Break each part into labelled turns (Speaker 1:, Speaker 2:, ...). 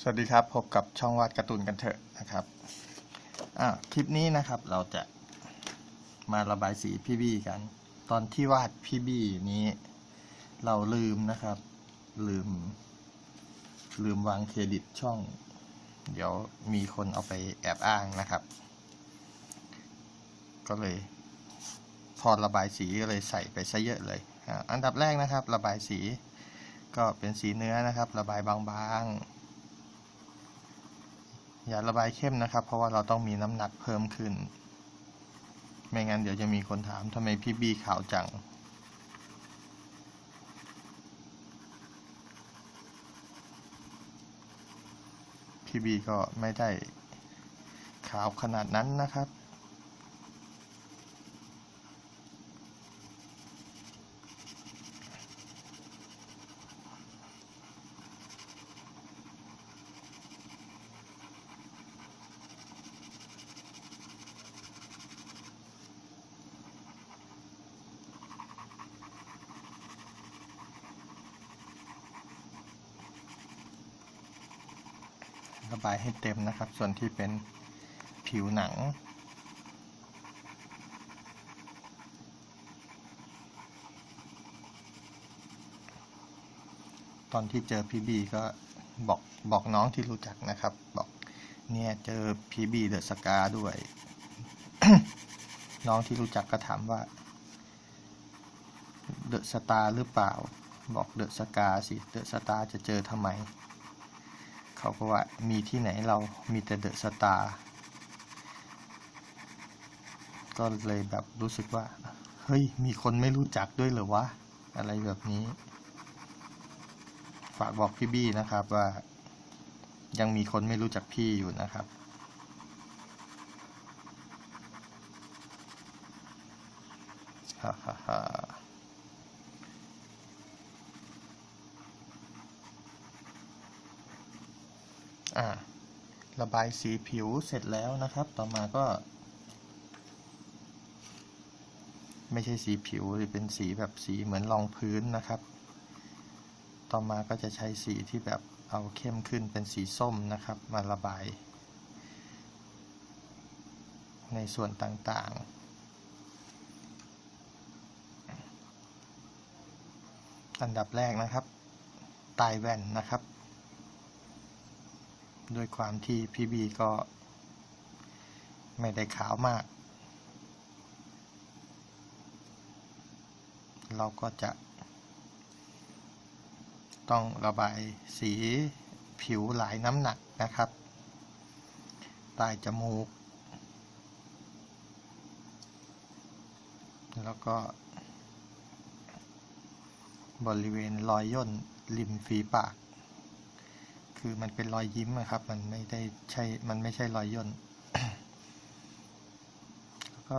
Speaker 1: สวัสดีครับ พบกับช่องวาดการ์ตูนกันเถอะนะครับคลิปนี้นะครับเราจะมาระบายสีพี่บี้กัน ตอนที่วาดพี่บี้นี้ เราลืมนะครับ ลืม ลืมวางเครดิตช่อง เดี๋ยวมีคนเอาไปแอบอ้างนะครับ ก็เลย พอระบายสีก็เลยใส่ไปซะเยอะเลย อันดับแรกนะครับ ระบายสี ก็เป็นสีเนื้อนะครับ ระบายบางๆ อย่าระบายเข้มนะครับ เพราะว่าเราต้องมีน้ำหนักเพิ่มขึ้น ไม่งั้นเดี๋ยวจะมีคนถามทำไมพี่บีขาวจังพี่บีก็ไม่ได้ขาวขนาดนั้นนะครับ ระบายให้เต็มนะครับ ส่วนที่เป็นผิวหนัง ตอนที่เจอพี่บีก็บอกบอกน้องที่รู้จักนะครับ บอกเนี่ยเจอพี่บีเดอะสกาด้วย น้องที่รู้จักก็ถามว่าเดอะสตาร์หรือเปล่า บอกเดอะสกาสิเดอะสตาร์จะเจอทำไม เขาก็ว่ามีที่ไหนเรามีแต่เดอะสตาร์ก็เลยแบบรู้สึกว่า เฮ้ย มีคนไม่รู้จักด้วยเหรอวะ อะไรแบบนี้ ฝากบอกพี่บี้นะครับว่า ยังมีคนไม่รู้จักพี่อยู่นะครับฮ่าฮ่าฮ่า อ่าระบายสีผิวเสร็จแล้วนะครับ ต่อมาก็ ไม่ใช่สีผิวหรือเป็นสีแบบสีเหมือนรองพื้นนะครับ ต่อมาก็จะใช้สีที่แบบเอาเข้มขึ้นเป็นสีส้มนะครับ มาระบาย ในส่วนต่างๆ อันดับแรกนะครับ ตายแว่นนะครับ ด้วยความที่พี่บีก็ไม่ได้ขาวมาก เราก็จะ ต้องระบายสีผิวหลายน้ำหนักนะครับใต้จมูก แล้วก็ บริเวณรอยย่นริมฝีปาก คือมันเป็นรอยยิ้มอะครับ มันไม่ได้ใช่ มันไม่ใช่รอยย่นแล้วก็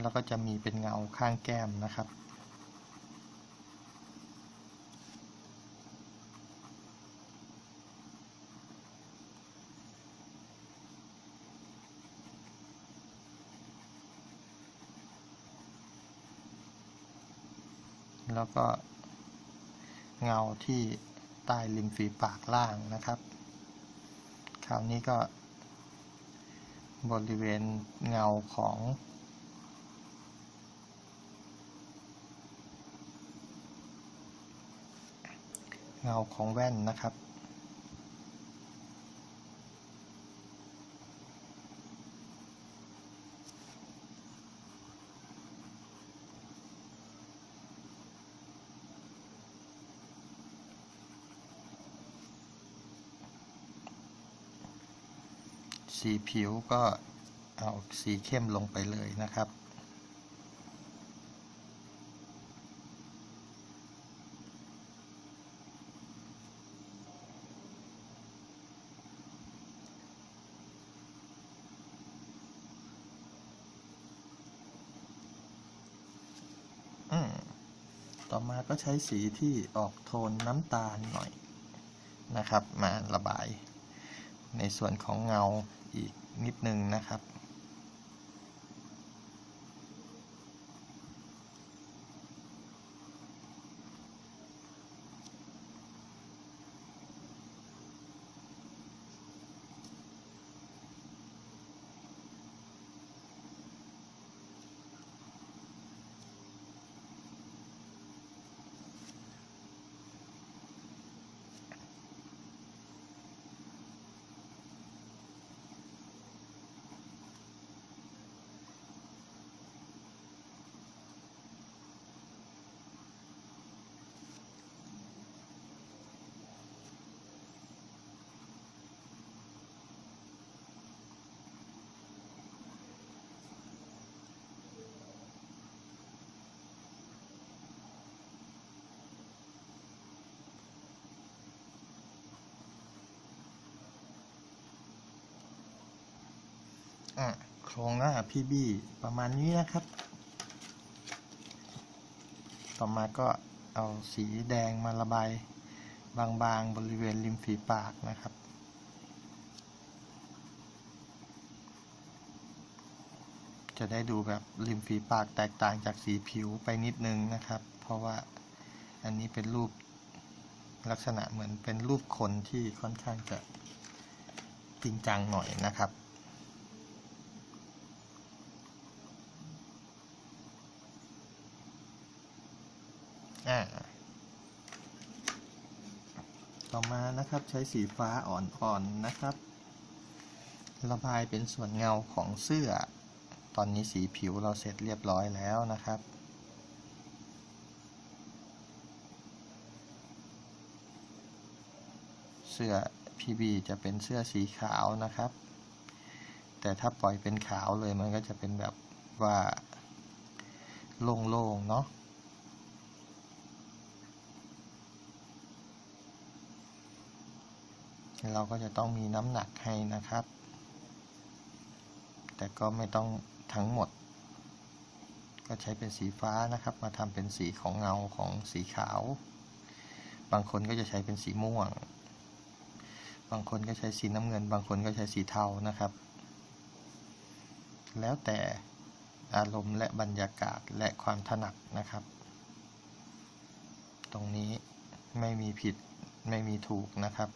Speaker 1: แล้วก็จะมีเป็นเงาข้างแก้มนะครับแล้วก็เงาที่ ใต้ริมฝีปากล่างนะครับ คราวนี้ก็ บริเวณเงาของ เงาของแว่นนะครับ สีผิวก็เอาสีเข้มลงไปเลยนะครับ ต่อมาก็ใช้สีที่ออกโทนน้ำตาลหน่อยนะครับ มาระบายในส่วนของเงา อีกนิดนึงนะครับ อะโครงหน้าพี่บี้ประมาณนี้นะครับ ต่อมาก็เอาสีแดงมาระบายบางๆบริเวณริมฝีปากนะครับจะได้ดูแบบริมฝีปากแตกต่างจากสีผิวไปนิดนึงนะครับ เพราะว่าอันนี้เป็นรูปลักษณะเหมือนเป็นรูปคนที่ค่อนข้างจะจริงจังหน่อยนะครับ อ่าต่อมานะครับใช้สีฟ้าอ่อนๆนะครับ ระบายเป็นส่วนเงาของเสื้อ ตอนนี้สีผิวเราเสร็จเรียบร้อยแล้วนะครับ เสื้อพีบีจะเป็นเสื้อสีขาวนะครับ แต่ถ้าปล่อยเป็นขาวเลยมันก็จะเป็นแบบว่าโล่งๆเนาะ เราก็จะต้องมีน้ำหนักให้นะครับ แต่ก็ไม่ต้องทั้งหมด ก็ใช้เป็นสีฟ้านะครับ มาทำเป็นสีของเงาของสีขาว บางคนก็จะใช้เป็นสีม่วง บางคนก็ใช้สีน้ำเงิน บางคนก็ใช้สีเทานะครับ แล้วแต่อารมณ์และบรรยากาศและความถนัดนะครับ ตรงนี้ไม่มีผิดไม่มีถูกนะครับ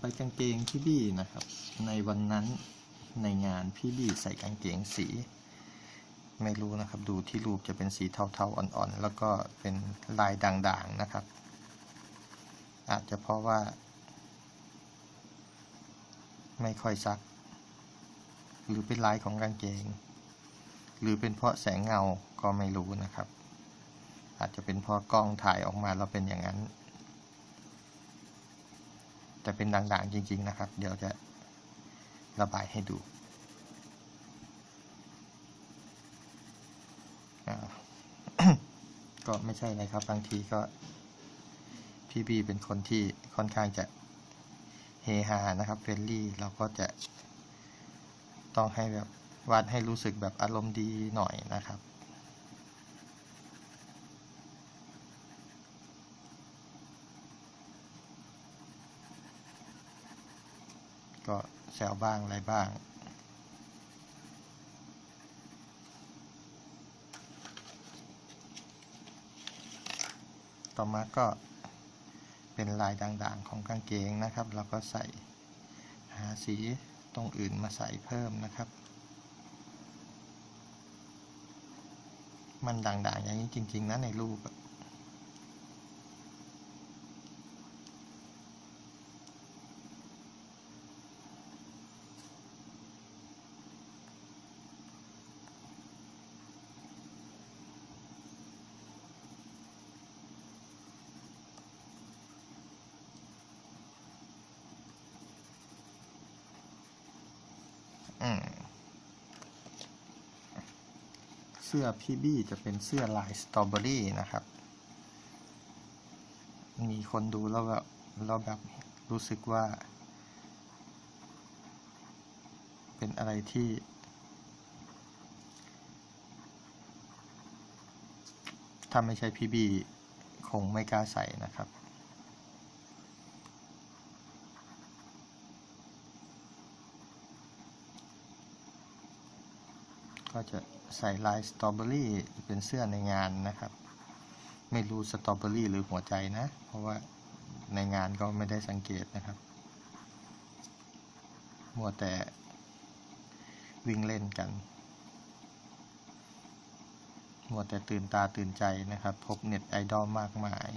Speaker 1: ไปกางเกงพี่บี้นะครับ ในวันนั้นในงานพี่บี้ใส่กางเกงสี ไม่รู้นะครับ ดูที่รูปจะเป็นสีเทาๆอ่อนๆ แล้วก็เป็นลายด่างๆนะครับ อาจจะเพราะว่า ไม่ค่อยซัก หรือเป็นลายของกางเกง หรือเป็นเพราะแสงเงาก็ไม่รู้นะครับ อาจจะเป็นเพราะกล้องถ่ายออกมาแล้วเป็นอย่างนั้น แต่เป็นด่างๆจริง ๆ นะครับ เดี๋ยวจะระบายให้ดูก็ไม่ใช่อะไรครับ บางทีก็พี่บีเป็นคนที่ค่อนข้างจะเฮฮานะครับเฟรนลี่เราก็จะต้องให้แบบวาดให้รู้สึกแบบอารมณ์ดีหน่อยนะครับ ก็แซวบ้างอะไรบ้าง ต่อมาก็เป็นลายด่างๆของกางเกงนะครับ เราก็ใส่หาสีตรงอื่นมาใส่เพิ่มนะครับ มันด่างๆอย่างนี้จริง ๆนะในรูป เสื้อพี่บี้จะเป็นเสื้อลายสตรอเบอรี่นะครับ มีคนดูแล้วแบบเราแบบรู้สึกว่า เป็นอะไรที่ถ้าไม่ใช่พี่บี้คงไม่กล้าใส่นะครับ ก็จะใส่ลายสตรอเบอรี่เป็นเสื้อในงานนะครับ ไม่รู้สตรอเบอรี่หรือหัวใจนะ เพราะว่าในงานก็ไม่ได้สังเกตนะครับมัวแต่วิ่งเล่นกันมัวแต่ตื่นตาตื่นใจนะครับ พบเน็ตไอดอลมากมาย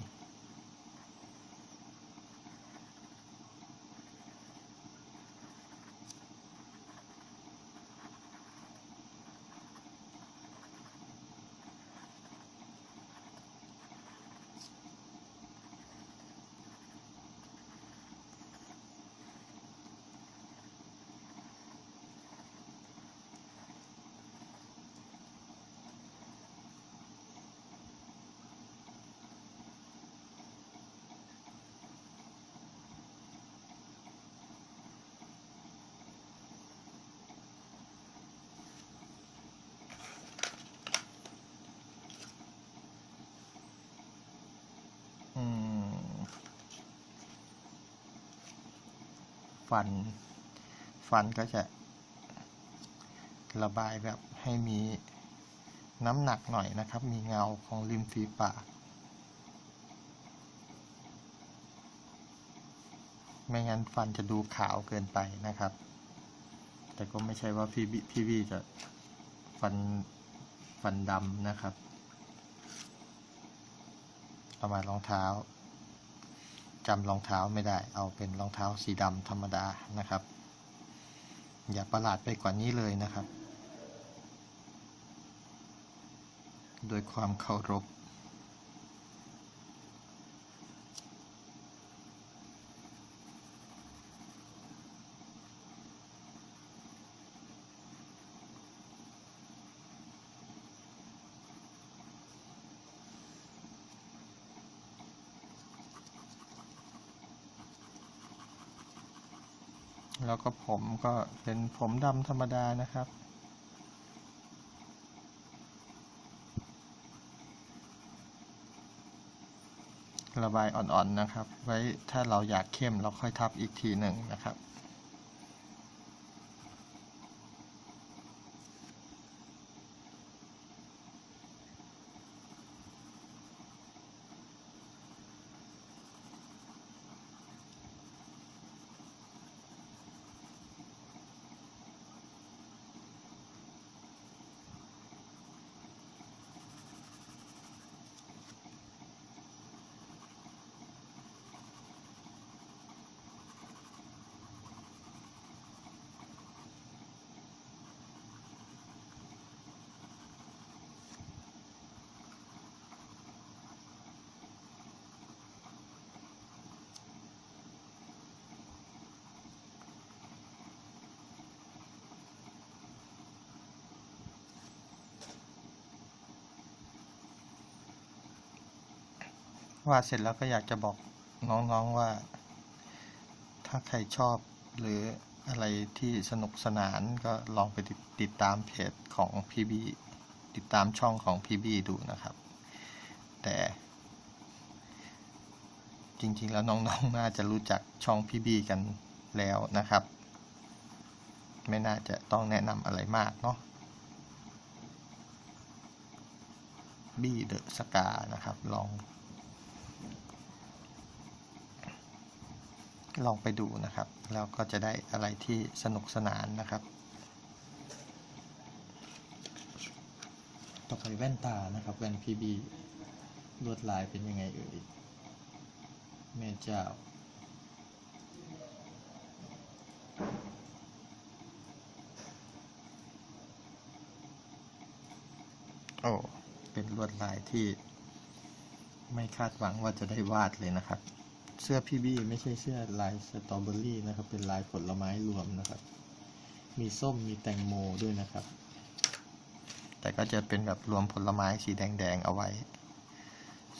Speaker 1: ฟัน ฟันก็จะระบายแบบให้มีน้ำหนักหน่อยนะครับ มีเงาของริมฝีปาก ไม่งั้นฟันจะดูขาวเกินไปนะครับ แต่ก็ไม่ใช่ว่าพี่บิพี่บีจะฟันฟันดำนะครับเอามารองเท้า จำรองเท้าไม่ได้ เอาเป็นรองเท้าสีดำธรรมดานะครับ อย่าประหลาดไปกว่านี้เลยนะครับ โดยความเคารพ แล้วก็ผมก็เป็นผมดำธรรมดานะครับ ระบายอ่อนๆนะครับ ไว้ถ้าเราอยากเข้มเราค่อยทับอีกทีหนึ่งนะครับ วาดเสร็จแล้วก็อยากจะบอกน้องๆว่า ถ้าใครชอบหรืออะไรที่สนุกสนานก็ลองไปติดตดตามเพจของพีบีติดตามช่องของพีบีดูนะครับ แต่จริงๆแล้วน้องๆน่าจะรู้จักช่องพีบีกันแล้วนะครับ ไม่น่าจะต้องแนะนำอะไรมากเนาะบี้เดอะสกานะครับ ลอง ลองไปดูนะครับ แล้วก็จะได้อะไรที่สนุกสนานนะครับต่อไปแว่นตานะครับ แว่นพีบีลวดลายเป็นยังไงเอ่ยแม่เจ้าโอ้เป็นลวดลายที่ไม่คาดหวังว่าจะได้วาดเลยนะครับ เสื้อพี่บี้ไม่ใช่เสื้อลายสตรอเบอรี่นะครับ เป็นลายผลไม้รวมนะครับ มีส้มมีแตงโมด้วยนะครับ แต่ก็จะเป็นแบบรวมผลไม้สีแดงๆเอาไว้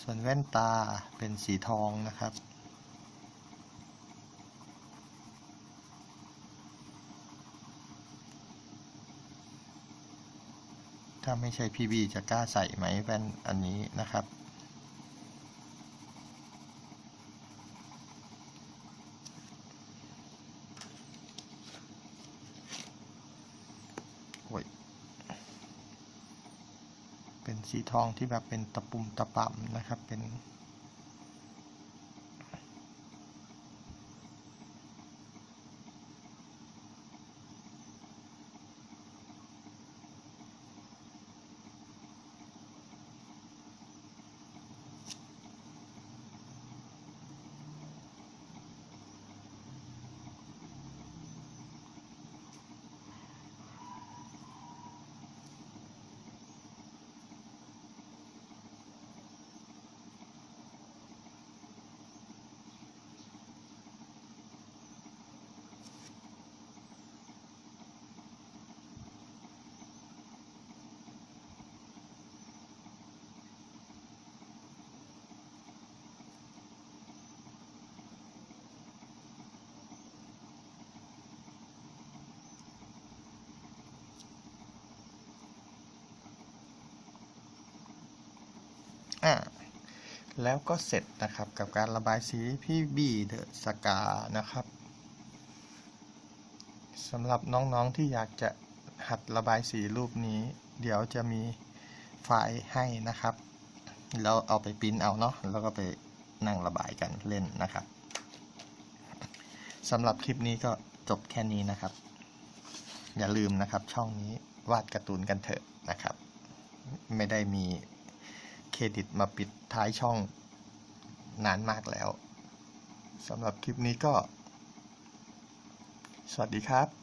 Speaker 1: ส่วนแว่นตาเป็นสีทองนะครับถ้าไม่ใช่พี่บีจะกล้าใส่ไหมแว่นอันนี้นะครับ โอ้ย เป็นสี ทองที่แบบเป็นตะปุ่มตะป่ำนะครับ เป็น อ่า แล้วก็เสร็จนะครับกับการระบายสีพี่บีเดอะสกานะครับสำหรับน้องๆที่อยากจะหัดระบายสีรูปนี้ เดี๋ยวจะมีไฟล์ให้นะครับแล้วเอาไปปิ้นเอาเนาะแล้วก็ไปนั่งระบายกันเล่นนะครับสำหรับคลิปนี้ก็จบแค่นี้นะครับ อย่าลืมนะครับช่องนี้วาดการ์ตูนกันเถอะนะครับ ไม่ได้มี รดิตมาปิดท้ายช่องนานมากแล้วสำหรับคลิปนี้ก็ สวัสดีครับ